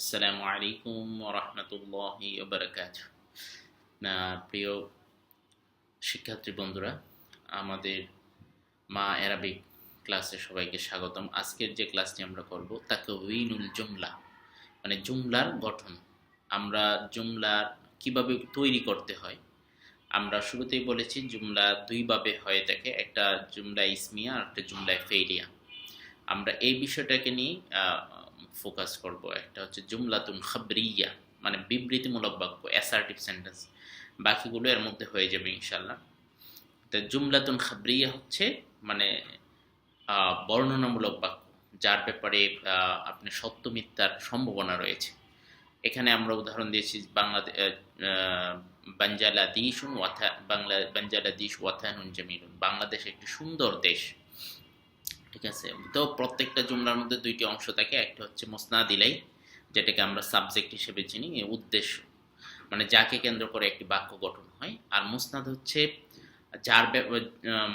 আসসালামু আলাইকুম রহমতুল্লাহি না প্রিয় শিক্ষার্থী বন্ধুরা আমাদের মা অ্যারাবিক ক্লাসে সবাইকে স্বাগতম। আজকের যে ক্লাসটি আমরা করব তাকে উইনুল জুমলা। মানে জুমলার গঠন। আমরা জুমলার কীভাবে তৈরি করতে হয়? আমরা শুরুতেই বলেছি, জুমলা দুইভাবে হয়ে থাকে। একটা জুমলা ইসমিয়া আর একটা জুমলা ফেইলিয়া। আমরা এই বিষয়টাকে নিয়ে ফোকাস করব। একটা হচ্ছে জুমলাতুন খাবরিয়া মানে বিবৃতিমূলক বাক্য অ্যাসার্টিভ সেন্টেন্স বাকিগুলো এর মধ্যে হয়ে যাবে ইনশাল্লাহ তো জুমলাতুন খাবরিয়া হচ্ছে মানে বর্ণনামূলক বাক্য, যার ব্যাপারে আপনি সত্য মিথ্যার সম্ভাবনা রয়েছে। এখানে আমরা উদাহরণ দিয়েছি বাংলাদেশ ওয়াথা, বাংলা বাঞ্জালা দিশ ওয়াথানুন জামিলুন। বাংলাদেশ একটি সুন্দর দেশ। ঠিক আছে? তো প্রত্যেকটা জুমলার মধ্যে দুইটি অংশ থাকে, একটা হচ্ছে মোসনাদ ইলাই যেটাকে আমরা সাবজেক্ট হিসেবে চিনি উদ্দেশ্য। মানে যাকে কেন্দ্র করে একটি বাক্য গঠন হয়। আর মুসনাদ হচ্ছে যার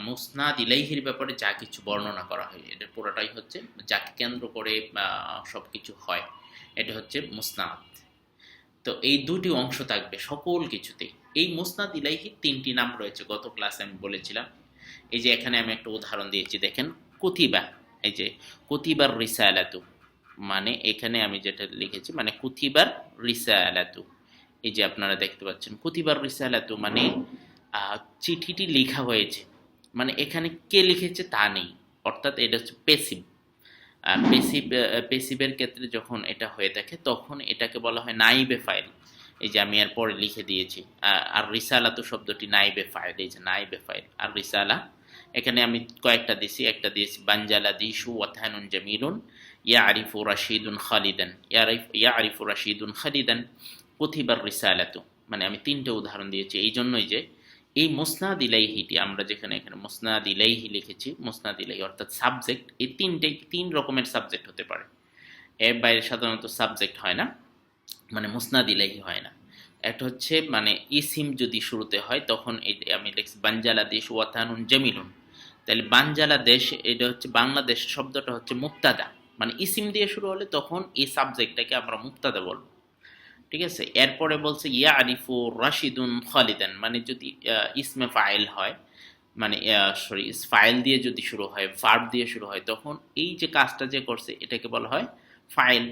মুসনাদ ইলাইহির ব্যাপারে যা কিছু বর্ণনা করা হয়, এটা পুরোটাই হচ্ছে যাকে কেন্দ্র করে সব কিছু হয়, এটা হচ্ছে মুসনাদ। তো এই দুটি অংশ থাকবে সকল কিছুতেই। এই মুসনাদ ইলাইহির তিনটি নাম রয়েছে, গত ক্লাসে আমি বলেছিলাম। এই যে এখানে আমি একটা উদাহরণ দিয়েছি, দেখেন। কুতিবা, এই যে কুতিবার রিসালাতু মানে এখানে আমি যেটা লিখেছি মানে কুতিবার রিসালাতু, এই যে আপনারা দেখতে পাচ্ছেন, কুতিবার রিসালাতু মানে চিঠিটি লেখা হয়েছে মানে এখানে কে লিখেছে তা নেই, অর্থাৎ এটা হচ্ছে পেসিভ পেসিভ পেসিভের ক্ষেত্রে যখন এটা হয়ে থাকে, তখন এটাকে বলা হয় নাইবে ফাইল, এই যে আমি এর পরে লিখে দিয়েছি আর রিসালাতু শব্দটি নাইবে ফাইল, এই যে নাইবে ফাইল, আর রিসালা এখানে আমি কয়েকটা দিছি, একটা দিয়েছি বাঞ্জালা দিশু ওয়াথানুন জামিলুন ইয়া আরিফু রাশিদুন খালিদান ইয়া আরিফু রাশিদুন খালিদান কুথিবার রিসালাতু। মানে আমি তিনটে উদাহরণ দিয়েছি, এই জন্যই যে এই মুসনাদ ইলাইহিটি আমরা যেখানে এখানে মুসনাদ ইলাইহি লিখেছি মুসনাদ ইলাইহি অর্থাৎ সাবজেক্ট, এই তিনটে, তিন রকমের সাবজেক্ট হতে পারে। এর বাইরে সাধারণত সাবজেক্ট হয় না মানে মুসনাদ ইলাইহি হয় না। একটা হচ্ছে মানে ইসিম যদি শুরুতে হয়, তখন আমি লিখছি বাঞ্জালা দেশ ওয়াতানুন জামিলুন। তাহলে বাঞ্জালা দেশ, এটা হচ্ছে বাংলাদেশ শব্দটা হচ্ছে মুক্তাদা। মানে ইসিম দিয়ে শুরু হলে তখন এই সাবজেক্টটাকে আমরা মুক্তাদা বলব। ঠিক আছে? এরপরে বলছে ইয়া আরিফু রাশিদুন খালিদান। মানে যদি ইসমে ফাইল হয় মানে সরি ফাইল দিয়ে যদি শুরু হয়, ভার্ব দিয়ে শুরু হয়, তখন এই যে কাজটা যে করছে, এটাকে বলা হয় ফাইল।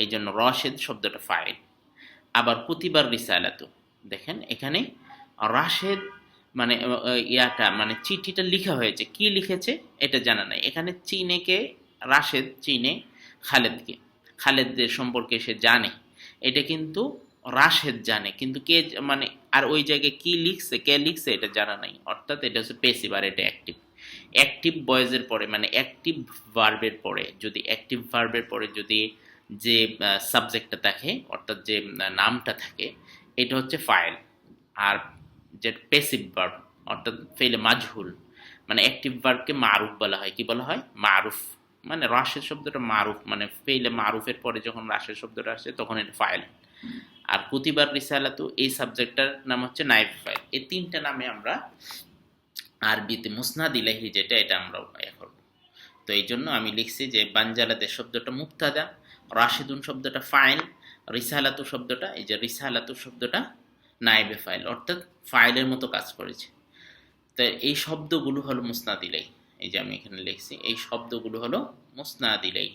এই জন্য রশেদ শব্দটা ফাইল। আবার প্রতিবার রিসালাতু। দেখেন, এখানে রাশেদ মানে ইয়াটা মানে চিঠিটা লেখা হয়েছে। কি লিখেছে? এটা জানা নাই। এখানে চীনেকে রাশেদ চীনে, খালেদকে। খালেদদের সম্পর্কে সে জানে। এটা কিন্তু রাশেদ জানে। কিন্তু কে মানে আর ওই জায়গায় কি লিখছে, কে লিখছে এটা জানা নাই। অর্থাৎ এটা হচ্ছে পেসিভ আর এটা অ্যাক্টিভ। অ্যাক্টিভ বয়েজের পরে মানে অ্যাক্টিভ ভার্বের পরে, যদি অ্যাক্টিভ ভার্বের পরে যদি যে সাবজেক্টটা থাকে, অর্থাৎ যে নামটা থাকে, এটা হচ্ছে ফাইল আর যে পেসিভ ভার্ব অর্থাৎ ফেলে মাজহুল মানে অ্যাক্টিভ ভার্বকে মারুফ বলা হয়। কি বলা হয়? মারুফ। মানে রাশের শব্দটা মারুফ মানে ফেলে মারুফের পরে যখন রাশের শব্দটা আসে, তখন এটা ফাইল আর প্রতিবার রিসালাতু এই সাবজেক্টটার নাম হচ্ছে নাইব ফাইল এই তিনটা নামে আমরা আরবিতে মুসনাদ ইলাহি যেটা, এটা আমরা করব। তো এই জন্য আমি লিখছি যে বাঞ্জালাতে শব্দটা মুক্তাদা রাশিদুন শব্দটা ফাইল, রিসালাতু শব্দটা, এই যে রিসালাতু শব্দটা নাইবে ফাইল, অর্থাৎ ফাইলের মতো কাজ করেছে। তো এই শব্দগুলো হলো মুসনাদ ইলাই এই যে আমি এখানে লিখছি, এই শব্দগুলো হলো মুসনাদ ইলাই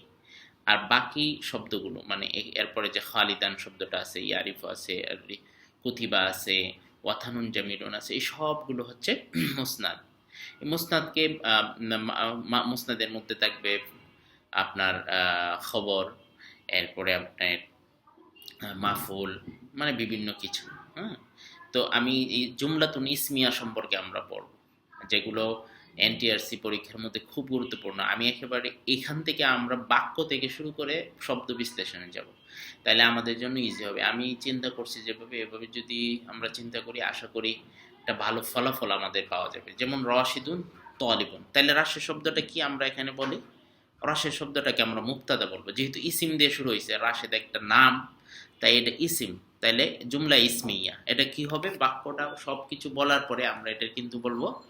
আর বাকি শব্দগুলো মানে এরপরে যে খালিদান শব্দটা আছে, ইয়ারিফ আছে কুথিবা আছে, ওয়াথানুন জামিলুন আছে, এই সবগুলো হচ্ছে মুসনাদ। মুসনাদকে মুসনাদের মধ্যে থাকবে আপনার খবর, এরপরে আপনার মাফুল মানে বিভিন্ন কিছু হ্যাঁ? তো আমি এই জুমলাতুন ইসমিয়া সম্পর্কে আমরা পড়ব, যেগুলো এনটিআরসি পরীক্ষার মধ্যে খুব গুরুত্বপূর্ণ। আমি একেবারে এখান থেকে আমরা বাক্য থেকে শুরু করে শব্দ বিশ্লেষণে যাব। তাহলে আমাদের জন্য ইজি হবে। আমি চিন্তা করছি যেভাবে, এভাবে যদি আমরা চিন্তা করি, আশা করি একটা ভালো ফলাফল আমাদের পাওয়া যাবে। যেমন রশিদুন তলিবুন। তাহলে রাশের শব্দটা কি আমরা এখানে বলি? রাশের শব্দটাকে আমরা মুক্তাদা বলব। যেহেতু ইসিম দিয়ে শুরু হয়েছে, রাশেদ একটা নাম, তাই এটা ইসিম। তাইলে জুমলা ইসমিয়া। এটা কি হবে? বাক্যটা সব কিছু বলার পরে আমরা এটা কিন্তু বলব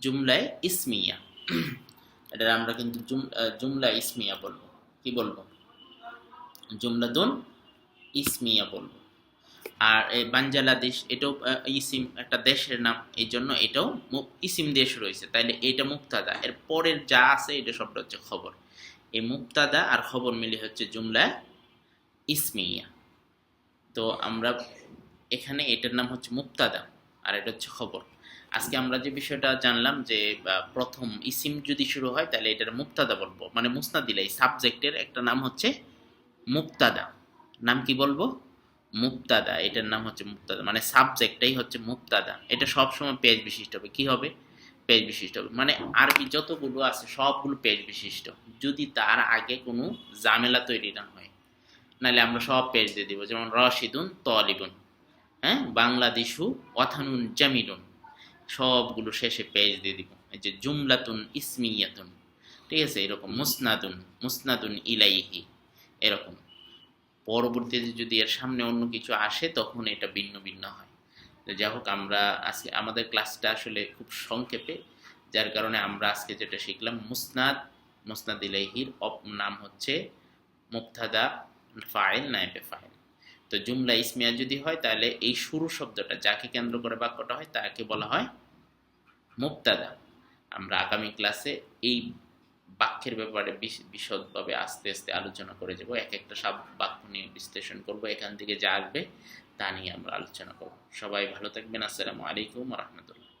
জুমলায় ইসমিয়া। এটা আমরা কিন্তু জুম- জুমলা ইসমিয়া বলব। কি বলব? জুমলাতুন ইসমিয়া বলব। আর এই বাঞ্জালাদেশ, এটাও ইসিম একটা দেশের নাম, এই জন্য এটাও ইসিম দেশ রয়েছে। তাইলে এটা মুক্তাদা। এর পরের যা আছে, এটা সবটা হচ্ছে খবর। এই মুক্তাদা আর খবর মিলে হচ্ছে জুমলা ইসমিয়া। তো আমরা এখানে এটার নাম হচ্ছে মুক্তাদা, আর এটা হচ্ছে খবর। আজকে আমরা যে বিষয়টা জানলাম যে প্রথম ইসিম যদি শুরু হয়, তাহলে এটার মুক্তাদা বলব। মানে মুসনাদিলা এই সাবজেক্টের একটা নাম হচ্ছে মুক্তাদা। নাম কি বলব? মুক্তাদা। এটার নাম হচ্ছে মুক্তাদা। মানে সাবজেক্টটাই হচ্ছে মুক্তাদা। এটা সবসময় পেজ বিশিষ্ট হবে। কি হবে? পেজ বিশিষ্ট হবে। মানে আরবি যতগুলো আছে, সবগুলো পেজ বিশিষ্ট। যদি তার আগে কোনো ঝামেলা তৈরি না হয়, নাহলে আমরা সব পেজ দিয়ে দিব। যেমন রশিদুন, তলিবুন। হ্যাঁ? বাংলাদেশু অথানুন জামিলুন। সবগুলো শেষে পেজ দিয়ে দিব। এই যে জুমলাতুন ইসমিয়াতুন, ঠিক আছে? এরকম মুসনাদুন মুসনাদুন ইলাইহি, এরকম। পরবর্তীতে যদি এর সামনে অন্য কিছু আসে, তখন এটা ভিন্ন ভিন্ন হয়। যাই হোক আমরা আজকে, আমাদের ক্লাসটা আসলে খুব সংক্ষেপে, যার কারণে আমরা আজকে যেটা শিখলাম, মুসনাদ মুসনাদ ইলাইহির অপ- নাম হচ্ছে মুক্তাদা ফাইল নাইবে ফাইল। তো জুমলা ইসমিয়া যদি হয়, তাহলে এই শুরু শব্দটা যাকে কেন্দ্র করে বাক্যটা হয়, তাকে বলা হয় মুক্তাদা। আমরা আগামী ক্লাসে এই বাক্যের ব্যাপারে বিশ- বিশদভাবে আস্তে আস্তে আলোচনা করে যাব। এক একটা সব বাক্য নিয়ে বিশ্লেষণ করব, এখান থেকে যা আসবে তা নিয়ে আমরা আলোচনা করব। সবাই ভালো থাকবেন। আসসালামু আলাইকুম রহমতুল্লাহ।